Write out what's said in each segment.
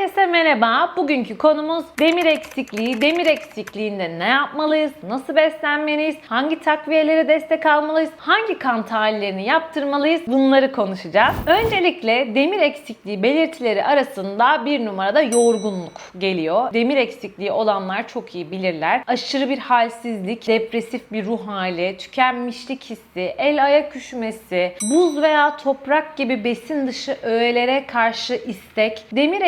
Herkese merhaba. Bugünkü konumuz demir eksikliği. Demir eksikliğinde ne yapmalıyız? Nasıl beslenmeliyiz? Hangi takviyelere destek almalıyız? Hangi kan tahlillerini yaptırmalıyız? Bunları konuşacağız. Öncelikle demir eksikliği belirtileri arasında bir numarada yorgunluk geliyor. Demir eksikliği olanlar çok iyi bilirler. Aşırı bir halsizlik, depresif bir ruh hali, tükenmişlik hissi, el ayak üşümesi, buz veya toprak gibi besin dışı öğelere karşı istek, demir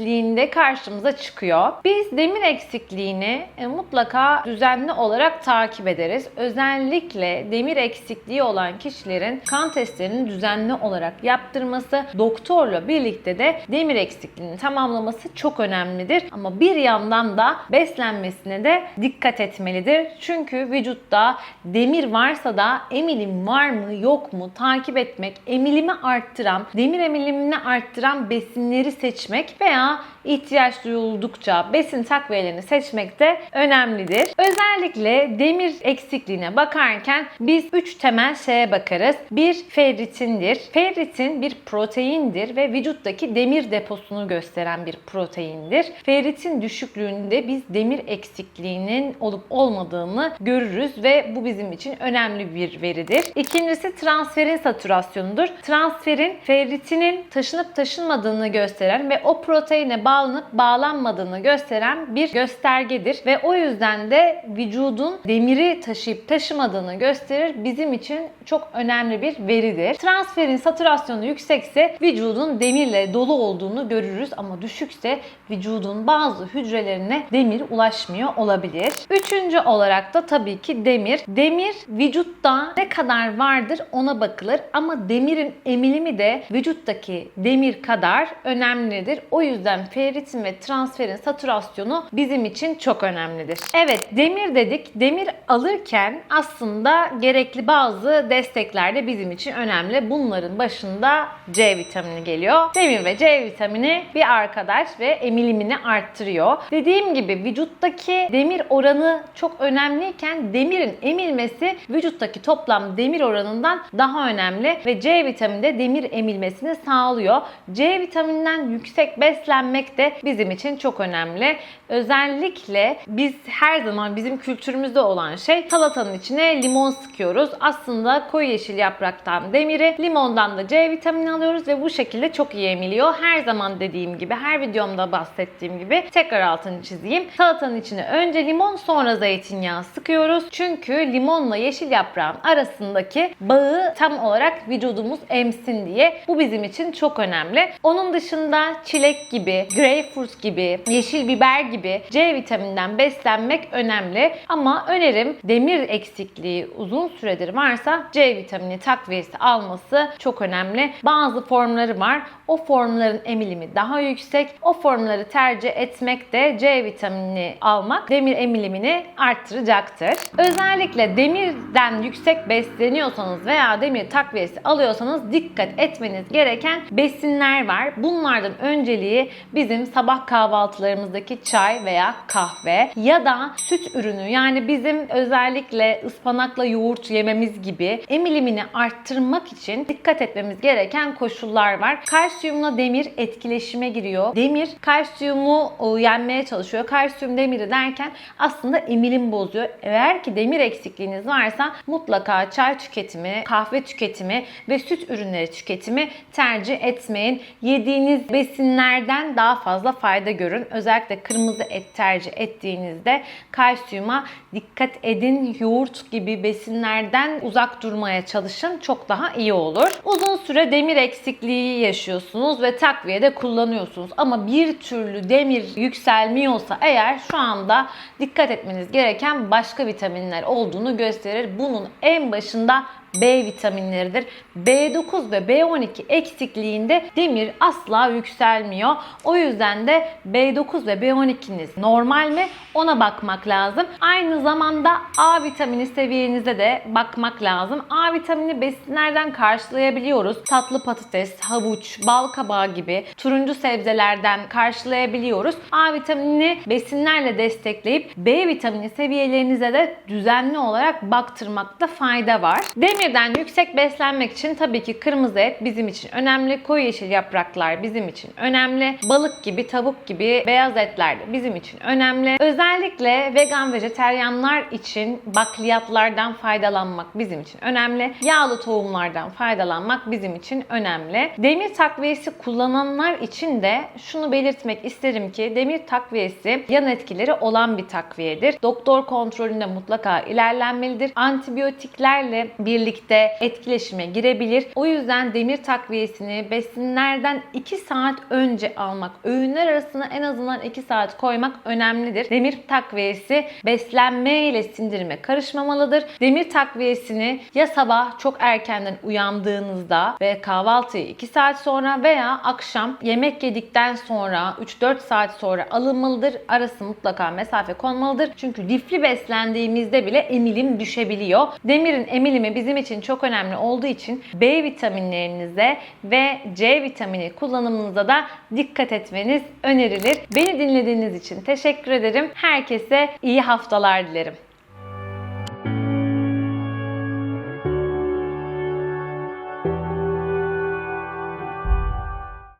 eksikliğinde karşımıza çıkıyor. Biz demir eksikliğini e, mutlaka düzenli olarak takip ederiz. Özellikle demir eksikliği olan kişilerin kan testlerini düzenli olarak yaptırması, doktorla birlikte de demir eksikliğini tamamlaması çok önemlidir. Ama bir yandan da beslenmesine de dikkat etmelidir. Çünkü vücutta demir varsa da emilim var mı yok mu takip etmek, emilimi arttıran, demir emilimini arttıran besinleri seçmek veya ihtiyaç duyuldukça besin takviyelerini seçmek de önemlidir. Özellikle demir eksikliğine bakarken biz 3 temel şeye bakarız. Bir ferritindir. Ferritin bir proteindir ve vücuttaki demir deposunu gösteren bir proteindir. Ferritin düşüklüğünde biz demir eksikliğinin olup olmadığını görürüz ve bu bizim için önemli bir veridir. İkincisi transferin satürasyonudur. Transferin ferritinin taşınıp taşınmadığını gösteren ve o proteine bağlanıp bağlanmadığını gösteren bir göstergedir ve o yüzden de vücudun demiri taşıyıp taşımadığını gösterir. Bizim için çok önemli bir veridir. Transferin satürasyonu yüksekse vücudun demirle dolu olduğunu görürüz ama düşükse vücudun bazı hücrelerine demir ulaşmıyor olabilir. Üçüncü olarak da tabii ki demir. Demir vücutta ne kadar vardır ona bakılır ama demirin emilimi de vücuttaki demir kadar önemlidir. O yüzden ferritin ve transferin satürasyonu bizim için çok önemlidir. Evet demir dedik. Demir alırken aslında gerekli bazı destekler de bizim için önemli. Bunların başında C vitamini geliyor. Demir ve C vitamini bir arkadaş ve emilimini arttırıyor. Dediğim gibi vücuttaki demir oranı çok önemliyken demirin emilmesi vücuttaki toplam demir oranından daha önemli ve C vitamini de demir emilmesini sağlıyor. C vitamininden yüksek beslenmek de bizim için çok önemli. Özellikle biz her zaman bizim kültürümüzde olan şey salatanın içine limon sıkıyoruz. Aslında koyu yeşil yapraktan demiri, limondan da C vitamini alıyoruz ve bu şekilde çok iyi emiliyor. Her zaman dediğim gibi, her videomda bahsettiğim gibi tekrar altını çizeyim. Salatanın içine önce limon sonra zeytinyağı sıkıyoruz. Çünkü limonla yeşil yaprağın arasındaki bağı tam olarak vücudumuz emsin diye. Bu bizim için çok önemli. Onun dışında çilek gibi, greyfurt gibi, yeşil biber gibi C vitamininden beslenmek önemli. Ama önerim demir eksikliği uzun süredir varsa C vitamini takviyesi alması çok önemli. Bazı formları var. O formların emilimi daha yüksek. O formları tercih etmek de C vitaminini almak demir emilimini arttıracaktır. Özellikle demirden yüksek besleniyorsanız veya demir takviyesi alıyorsanız dikkat etmeniz gereken besinler var. Bunlardan önceliği bizim sabah kahvaltılarımızdaki çay veya kahve ya da süt ürünü yani bizim özellikle ıspanakla yoğurt yememiz gibi emilimini arttırmak için dikkat etmemiz gereken koşullar var. Kalsiyumla demir etkileşime giriyor. Demir kalsiyumu e, yenmeye çalışıyor. Kalsiyum demiri derken aslında emilim bozuyor. Eğer ki demir eksikliğiniz varsa mutlaka çay tüketimi, kahve tüketimi ve süt ürünleri tüketimi tercih etmeyin. Yediğiniz besinlerden daha fazla fayda görün. Özellikle kırmızı et tercih ettiğinizde kalsiyuma dikkat edin. Yoğurt gibi besinlerden uzak durmaya çalışın. Çok daha iyi olur. Uzun süre demir eksikliği yaşıyorsunuz ve takviyede kullanıyorsunuz. Ama bir türlü demir yükselmiyorsa eğer şu anda dikkat etmeniz gereken başka vitaminler olduğunu gösterir. Bunun en başında B vitaminleridir. B9 ve B12 eksikliğinde demir asla yükselmiyor. O yüzden de B9 ve B12'niz normal mi ona bakmak lazım. Aynı zamanda A vitamini seviyenize de bakmak lazım. A vitamini besinlerden karşılayabiliyoruz. Tatlı patates, havuç, bal kabağı gibi turuncu sebzelerden karşılayabiliyoruz. A vitaminini besinlerle destekleyip B vitamini seviyelerinize de düzenli olarak baktırmakta fayda var. Demir Demirden yüksek beslenmek için tabii ki kırmızı et bizim için önemli. Koyu yeşil yapraklar bizim için önemli. Balık gibi, tavuk gibi beyaz etler de bizim için önemli. Özellikle vegan vejeteryanlar için bakliyatlardan faydalanmak bizim için önemli. Yağlı tohumlardan faydalanmak bizim için önemli. Demir takviyesi kullananlar için de şunu belirtmek isterim ki demir takviyesi yan etkileri olan bir takviyedir. Doktor kontrolünde mutlaka ilerlenmelidir. Antibiyotiklerle birlikte etkileşime girebilir. O yüzden demir takviyesini besinlerden 2 saat önce almak, öğünler arasına en azından 2 saat koymak önemlidir. Demir takviyesi beslenme ile sindirime karışmamalıdır. Demir takviyesini ya sabah çok erkenden uyandığınızda ve kahvaltıyı 2 saat sonra veya akşam yemek yedikten sonra 3-4 saat sonra alınmalıdır. Arası mutlaka mesafe konmalıdır. Çünkü lifli beslendiğimizde bile emilim düşebiliyor. Demirin emilimi bizim için çok önemli olduğu için B vitaminlerinize ve C vitamini kullanımınıza da dikkat etmeniz önerilir. Beni dinlediğiniz için teşekkür ederim. Herkese iyi haftalar dilerim.